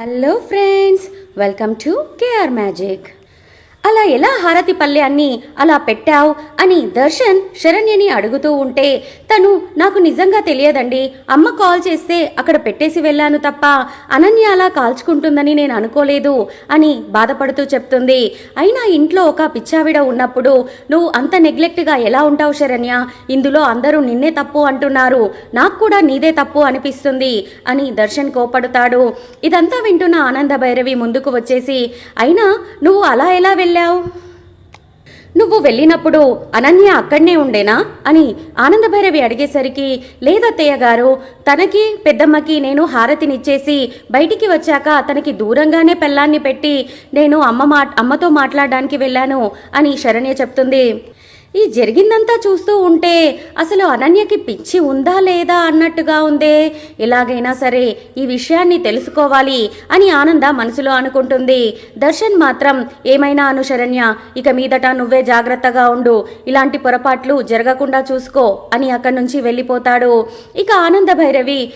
Hello friends, welcome to KR Magic. అలా ఎలా హారతి పల్లెన్ని అలా పెట్టావు? అని దర్శన్ శరణ్యని అడుగుతూ ఉంటే తను నాకు నిజంగా తెలియదండి. అమ్మ కాల్ చేస్తే అక్కడ పెట్టేసి వెళ్ళాను తప్ప అనన్య అలా కాల్చుకుంటుందని నేను అనుకోలేదు అని బాధపడుతూ చెప్తుంది. అయినా ఇంట్లో ఒక పిచ్చావిడ ఉన్నప్పుడు నువ్వు అంత నెగ్లెక్ట్గా ఎలా ఉంటావు శరణ్య? ఇందులో అందరూ నిన్నే తప్పు అంటున్నారు. నాకు కూడా నీదే తప్పు అనిపిస్తుంది అని దర్శన్ కోపడతాడు. ఇదంతా వింటున్న ఆనంద భైరవి ముందుకు వచ్చేసి అయినా నువ్వు అలా ఎలా వెళ్ళావు? నువ్వు వెళ్ళినప్పుడు అనన్య అక్కడనే ఉండేనా? అని ఆనందభైరవి అడిగేసరికి లేదత్తయ్య గారు తనకి పెద్దమ్మకి నేను హారతినిచ్చేసి బయటికి వచ్చాక తనకి దూరంగానే పెళ్ళాన్ని పెట్టి నేను అమ్మ మా అమ్మతో మాట్లాడడానికి వెళ్ళాను అని శరణ్య చెప్తుంది. ఈ జరిగిందంతా చూస్తూ ఉంటే అసలు అనన్యకి పిచ్చి ఉందా లేదా అన్నట్టుగా ఉందే. ఎలాగైనా సరే ఈ విషయాన్ని తెలుసుకోవాలి అని ఆనంద మనసులో అనుకుంటుంది. దర్శన్ మాత్రం ఏమైనా అనుశరణ్య ఇక మీదట నువ్వే జాగ్రత్తగా ఉండు. ఇలాంటి పొరపాట్లు జరగకుండా చూసుకో అని అక్కడి నుంచి వెళ్ళిపోతాడు. ఇక ఆనంద భైరవి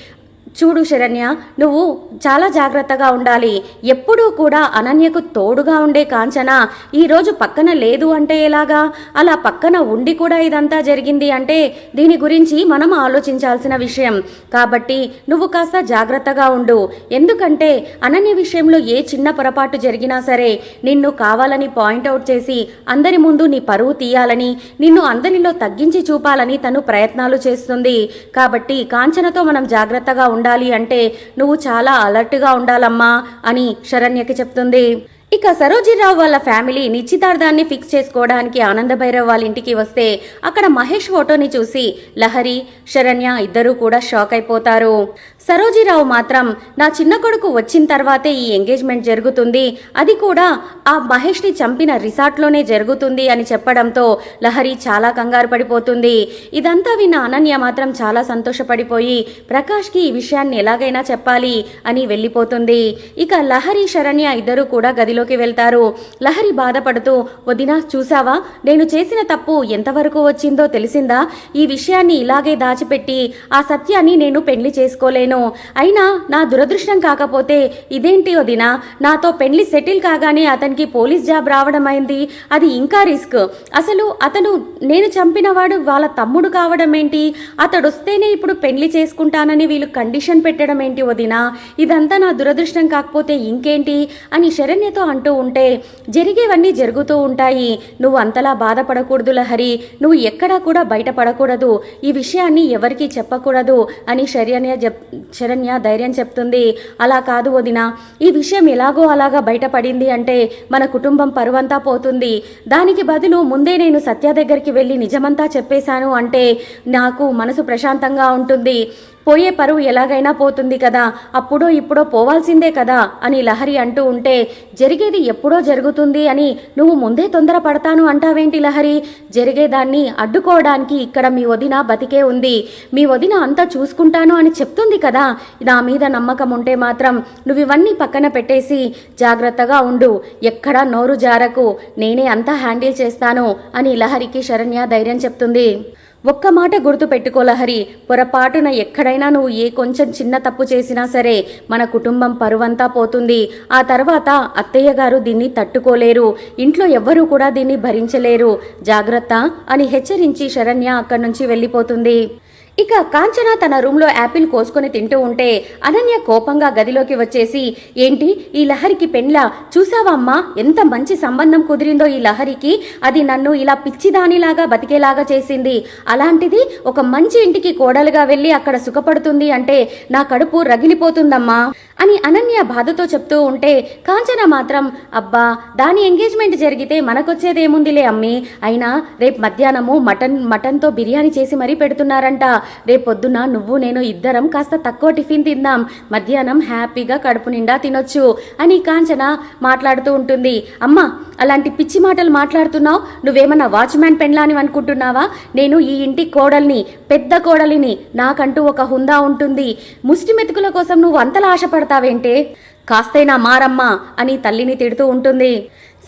చూడు శరణ్య నువ్వు చాలా జాగ్రత్తగా ఉండాలి. ఎప్పుడూ కూడా అనన్యకు తోడుగా ఉండే కాంచన ఈరోజు పక్కన లేదు అంటే ఎలాగా? అలా పక్కన ఉండి కూడా ఇదంతా జరిగింది అంటే దీని గురించి మనం ఆలోచించాల్సిన విషయం. కాబట్టి నువ్వు కాస్త జాగ్రత్తగా ఉండు. ఎందుకంటే అనన్య విషయంలో ఏ చిన్న పొరపాటు జరిగినా సరే నిన్ను కావాలని పాయింట్అవుట్ చేసి అందరి ముందు నీ పరువు తీయాలని నిన్ను అందరిలో తగ్గించి చూపాలని తను ప్రయత్నాలు చేస్తుంది. కాబట్టి కాంచనతో మనం జాగ్రత్తగా ఉండాలి. ఉండాలి అంటే నువ్వు చాలా అలర్ట్గా ఉండాలమ్మా అని శరణ్యకి చెప్తుంది. ఇక సరోజీరావు వాళ్ళ ఫ్యామిలీ నిశ్చితార్థాన్ని ఫిక్స్ చేసుకోవడానికి ఆనంద భైరవ్ వాళ్ళ ఇంటికి వస్తే అక్కడ మహేష్ ఫోటోని చూసి లహరి శరణ్య ఇద్దరూ కూడా షాక్ అయిపోతారు. సరోజీరావు మాత్రం నా చిన్న కొడుకు వచ్చిన తర్వాతే ఈ ఎంగేజ్మెంట్ జరుగుతుంది. అది కూడా ఆ మహేష్ని చంపిన రిసార్ట్లోనే జరుగుతుంది అని చెప్పడంతో లహరి చాలా కంగారు పడిపోతుంది. ఇదంతా విన్న అనన్య మాత్రం చాలా సంతోషపడిపోయి ప్రకాష్కి ఈ విషయాన్ని ఎలాగైనా చెప్పాలి అని వెళ్ళిపోతుంది. ఇక లహరి శరణ్య ఇద్దరు కూడా గదిలోకి వెళ్తారు. లహరి బాధపడుతూ వదిన చూసావా నేను చేసిన తప్పు ఎంతవరకు వచ్చిందో తెలిసిందా? ఈ విషయాన్ని ఇలాగే దాచిపెట్టి ఆ సత్యాన్ని నేను పెళ్ళి చేసుకోలేను. అయినా నా దురదృష్టం కాకపోతే ఇదేంటి వదినా? నాతో పెళ్ళి సెటిల్ కాగానే అతనికి పోలీస్ జాబ్ రావడం అయింది. అది ఇంకా రిస్క్. అసలు అతను నేను చంపినవాడు వాళ్ళ తమ్ముడు కావడం ఏంటి? అతడు వస్తేనే ఇప్పుడు పెళ్ళి చేసుకుంటానని వీళ్ళు కండిషన్ పెట్టడం ఏంటి వదినా? ఇదంతా నా దురదృష్టం కాకపోతే ఇంకేంటి? అని శరణ్యతో అంటూ ఉంటే జరిగేవన్నీ జరుగుతూ ఉంటాయి. నువ్వు అంతలా బాధపడకూడదు లహరి నువ్వు ఎక్కడా కూడా బయటపడకూడదు. ఈ విషయాన్ని ఎవరికీ చెప్పకూడదు అని శరణ్య శరణ్య ధైర్యం చెప్తుంది. అలా కాదు వదిన ఈ విషయం ఎలాగో అలాగా బయటపడింది అంటే మన కుటుంబం పరువంతా పోతుంది. దానికి బదులు ముందే నేను సత్య దగ్గరికి వెళ్ళి నిజమంతా చెప్పేశాను అంటే నాకు మనసు ప్రశాంతంగా ఉంటుంది. పోయే పరువు ఎలాగైనా పోతుంది కదా అప్పుడో ఇప్పుడో పోవాల్సిందే కదా అని లహరి అంటూ ఉంటే జరిగేది ఎప్పుడో జరుగుతుంది అని నువ్వు ముందే తొందర పడతాను అంటావేంటి లహరి? జరిగేదాన్ని అడ్డుకోవడానికి ఇక్కడ మీ వదిన బతికే ఉంది. మీ వదిన అంతా చూసుకుంటాను అని చెప్తుంది కదా నా మీద నమ్మకం ఉంటే మాత్రం నువ్వు ఇవన్నీ పక్కన పెట్టేసి జాగ్రత్తగా ఉండు. ఎక్కడా నోరు జారకు నేనే అంతా హ్యాండిల్ చేస్తాను అని లహరికి శరణ్య ధైర్యం చెప్తుంది. ఒక్క మాట గుర్తు పొరపాటున ఎక్కడైనా నువ్వు ఏ కొంచెం చిన్న తప్పు చేసినా సరే మన కుటుంబం పరువంతా పోతుంది. ఆ తర్వాత అత్తయ్య గారు దీన్ని తట్టుకోలేరు. ఇంట్లో ఎవ్వరూ కూడా దీన్ని భరించలేరు. జాగ్రత్త అని హెచ్చరించి శరణ్య అక్కడి నుంచి వెళ్ళిపోతుంది. ఇక కాంచన తన రూమ్లో యాపిల్ కోసుకొని తింటూ ఉంటే అనన్య కోపంగా గదిలోకి వచ్చేసి ఏంటి? ఈ లహరికి పెండ్లా? చూసావా అమ్మా? ఎంత మంచి సంబంధం కుదిరిందో ఈ లహరికి. అది నన్ను ఇలా పిచ్చిదానిలాగా బతికేలాగా చేసింది. అలాంటిది ఒక మంచి ఇంటికి కోడలుగా వెళ్ళి అక్కడ సుఖపడుతుంది అంటే నా కడుపు రగిలిపోతుందమ్మా. అని అనన్య బాధతో చెప్తూ ఉంటే కాంచన మాత్రం అబ్బా దాని ఎంగేజ్మెంట్ జరిగితే మనకొచ్చేదేముందిలే అమ్మి. అయినా రేపు మధ్యాహ్నము మటన్ మటన్తో బిర్యానీ చేసి మరీ పెడుతున్నారంట. రేపు పొద్దున నువ్వు నేను ఇద్దరం కాస్త తక్కువ టిఫిన్ తిందాం. మధ్యాహ్నం హ్యాపీగా కడుపు నిండా తినొచ్చు అని కాంచన మాట్లాడుతూ ఉంటుంది. అమ్మా అలాంటి పిచ్చి మాటలు మాట్లాడుతున్నావు? నువ్వేమన్నా వాచ్మ్యాన్ పెండ్లాని అనుకుంటున్నావా? నేను ఈ ఇంటి కోడల్ని పెద్ద కోడలిని నాకంటూ ఒక హుందా ఉంటుంది. ముష్టి మెతుకుల కోసం నువ్వు అంతలా ఆశపడతావేంటే కాస్తైనా మారమ్మా అని తల్లిని తిడుతూ ఉంటుంది.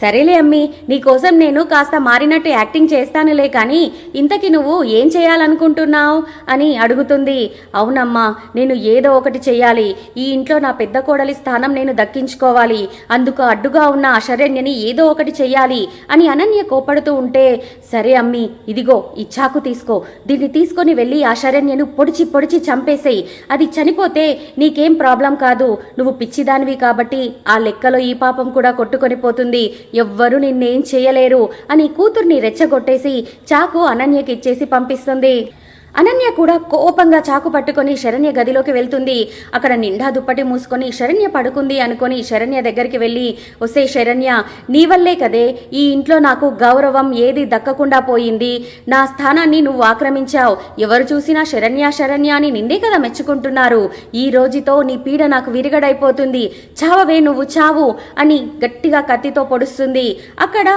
సరేలే అమ్మి నీకోసం నేను కాస్త మారినట్టు యాక్టింగ్ చేస్తానులే కానీ ఇంతకి నువ్వు ఏం చేయాలనుకుంటున్నావు? అని అడుగుతుంది. అవునమ్మా నేను ఏదో ఒకటి చేయాలి ఈ ఇంట్లో నా పెద్ద కోడలి స్థానం నేను దక్కించుకోవాలి. అందుకు అడ్డుగా ఉన్న ఆ శరణ్యని ఏదో ఒకటి చెయ్యాలి అని అనన్య కోపడుతూ ఉంటే సరే అమ్మి ఇదిగో ఈ చాకు తీసుకో. దీన్ని తీసుకొని వెళ్ళి ఆ శరణ్యను పొడిచి పొడిచి చంపేసేయి. అది చనిపోతే నీకేం ప్రాబ్లం కాదు. నువ్వు పిచ్చిదానివి కాబట్టి ఆ లెక్కలో ఈ పాపం కూడా కొట్టుకొని పోతుంది. ఎవ్వరూ నిన్నేం చేయలేరు అని కూతుర్ని రెచ్చగొట్టేసి చాకు అనన్యకిచ్చేసి పంపిస్తుంది. అనన్య కూడా కోపంగా చాకు పట్టుకొని శరణ్య గదిలోకి వెళ్తుంది. అక్కడ నిండా దుప్పటి మూసుకొని శరణ్య పడుకుంది అనుకొని శరణ్య దగ్గరికి వెళ్ళి వస్తే శరణ్య నీ వల్లే కదే ఈ ఇంట్లో నాకు గౌరవం ఏది దక్కకుండా పోయింది. నా స్థానాన్ని నువ్వు ఆక్రమించావు. ఎవరు చూసినా శరణ్య శరణ్య అని నిండే కదా మెచ్చుకుంటున్నారు. ఈ రోజుతో నీ పీడ నాకు విరిగడైపోతుంది. చావవే నువ్వు చావు అని గట్టిగా కత్తితో పొడుస్తుంది. అక్కడ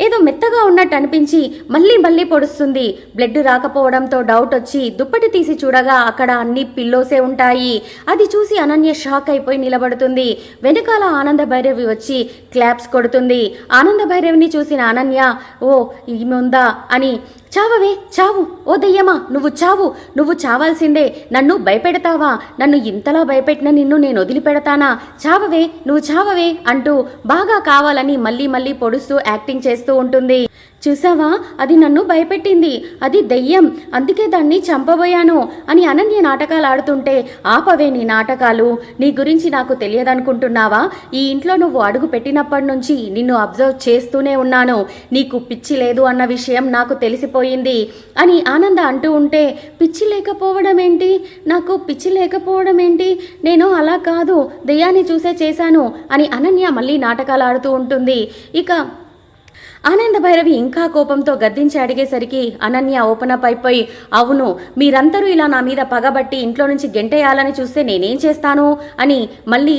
ఏదో మెత్తగా ఉన్నట్టు అనిపించి మళ్ళీ మళ్ళీ పొడుస్తుంది. బ్లడ్ రాకపోవడంతో డౌట్ వచ్చి దుప్పటి తీసి చూడగా అక్కడ అన్ని పిల్లోసే ఉంటాయి. అది చూసి అనన్య షాక్ అయిపోయి నిలబడుతుంది. వెనకాల ఆనంద భైరవి వచ్చి క్లాప్స్ కొడుతుంది. ఆనంద భైరవిని చూసిన అనన్య ఓ ఈముందా? అని చావవే చావు. ఓ దయ్యమా నువ్వు చావు. నువ్వు చావాల్సిందే. నన్ను భయపెడతావా? నన్ను ఇంతలా భయపెట్టిన నిన్ను నేను వదిలిపెడతానా? చావవే నువ్వు చావవే అంటూ బాగా కావాలని మళ్ళీ మళ్ళీ పొడుస్తూ యాక్టింగ్ చేస్తూ ఉంటుంది. చూసావా? అది నన్ను భయపెట్టింది. అది దెయ్యం. అందుకే దాన్ని చంపబోయాను అని అనన్య నాటకాలు ఆడుతుంటే ఆపవే నీ నాటకాలు. నీ గురించి నాకు తెలియదనుకుంటున్నావా? ఈ ఇంట్లో నువ్వు అడుగు పెట్టినప్పటి నుంచి నిన్ను అబ్జర్వ్ చేస్తూనే ఉన్నాను. నీకు పిచ్చి లేదు అన్న విషయం నాకు తెలిసిపోయింది అని ఆనంద అంటూ ఉంటే పిచ్చి లేకపోవడం ఏంటి నాకు పిచ్చి లేకపోవడం ఏంటి నేను అలా కాదు. దెయ్యాన్ని చూసే చేశాను అని అనన్య మళ్ళీ నాటకాలు ఆడుతూ ఉంటుంది. ఇక ఆనంద భైరవి ఇంకా కోపంతో గద్దించి అడిగేసరికి అనన్య ఓపెన్ అప్ అయిపోయి అవును మీరందరూ ఇలా నా మీద పగబట్టి ఇంట్లో నుంచి గెంటేయాలని చూస్తే నేనేం చేస్తాను? అని మళ్ళీ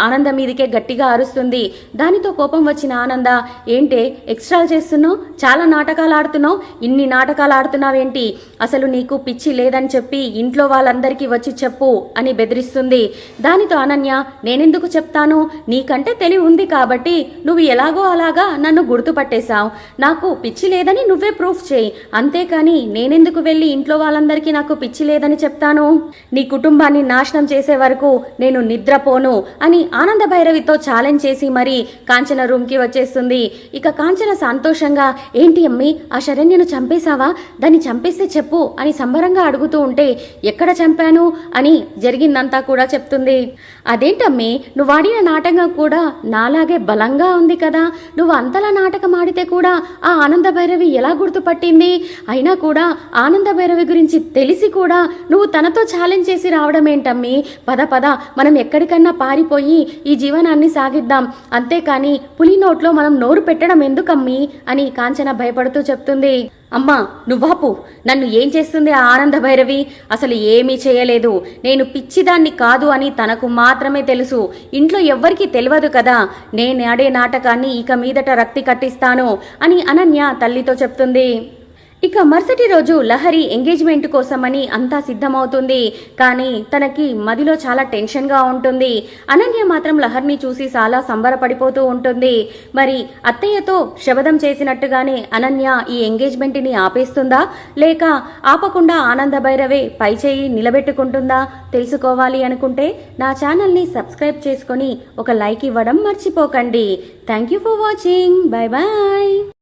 ఆనంద మీదకే గట్టిగా అరుస్తుంది. దానితో కోపం వచ్చిన ఆనంద ఏంటే ఎక్స్ట్రాలు చేస్తున్నావు? చాలా నాటకాలు ఆడుతున్నావు? ఇన్ని నాటకాలు ఆడుతున్నావేంటి? అసలు నీకు పిచ్చి లేదని చెప్పి ఇంట్లో వాళ్ళందరికీ వచ్చి చెప్పు అని బెదిరిస్తుంది. దానితో అనన్య నేనెందుకు చెప్తాను? నీకంటే తెలివి ఉంది కాబట్టి నువ్వు ఎలాగో అలాగా నన్ను గుర్తుపట్టేశావు నాకు పిచ్చి లేదని నువ్వే ప్రూఫ్ చేయి. అంతేకాని నేనెందుకు వెళ్ళి ఇంట్లో వాళ్ళందరికీ నాకు పిచ్చి లేదని చెప్తాను? నీ కుటుంబాన్ని నాశనం చేసే వరకు నేను నిద్రపోను అని ఆనంద భైరవితో ఛాలెంజ్ చేసి మరీ కాంచన రూమ్కి వచ్చేస్తుంది. ఇక కాంచన సంతోషంగా ఏంటి అమ్మి ఆ శరణ్యను చంపేశావా? దాన్ని చంపేస్తే చెప్పు అని సంబరంగా అడుగుతూ ఉంటే ఎక్కడ చంపాను? అని జరిగిందంతా కూడా చెప్తుంది. అదేంటమ్మి నువ్వు ఆడిన నాటకం కూడా నాలాగే బలంగా ఉంది కదా. నువ్వు అంతలా నాటకం ఆడితే కూడా ఆ ఆనంద భైరవి ఎలా గుర్తుపట్టింది అయినా కూడా ఆనంద భైరవి గురించి తెలిసి కూడా నువ్వు తనతో ఛాలెంజ్ చేసి రావడం ఏంటమ్మి? పద పద మనం ఎక్కడికన్నా పారిపోయి ఈ జీవనాన్ని సాగిద్దాం. అంతేకాని పులి నోట్లో మనం నోరు పెట్టడం ఎందుకమ్మి? అని కాంచన భయపడుతూ చెప్తుంది. అమ్మా నువ్వాపు. నన్ను ఏం చేస్తుంది ఆ ఆనంద భైరవి అసలు ఏమీ చేయలేదు. నేను పిచ్చిదాన్ని కాదు అని తనకు మాత్రమే తెలుసు. ఇంట్లో ఎవ్వరికీ తెలియదు కదా. నేను ఆడే నాటకాన్ని ఇక మీదట రక్తి కట్టిస్తాను అని అనన్య తల్లితో చెప్తుంది. ఇక మరుసటి రోజు లహరి ఎంగేజ్మెంట్ కోసమని అంతా సిద్ధమవుతుంది. కానీ తనకి మదిలో చాలా టెన్షన్గా ఉంటుంది. అనన్య మాత్రం లహరిని చూసి చాలా సంబరపడిపోతూ ఉంటుంది. మరి అత్తయ్యతో శబదం చేసినట్టుగానే అనన్య ఈ ఎంగేజ్మెంట్ని ఆపేస్తుందా? లేక ఆపకుండా ఆనంద భైరవే పై చేయి నిలబెట్టుకుంటుందా? తెలుసుకోవాలి అనుకుంటే నా ఛానల్ని సబ్స్క్రైబ్ చేసుకొని ఒక లైక్ ఇవ్వడం మర్చిపోకండి. Thank you for watching. Bye bye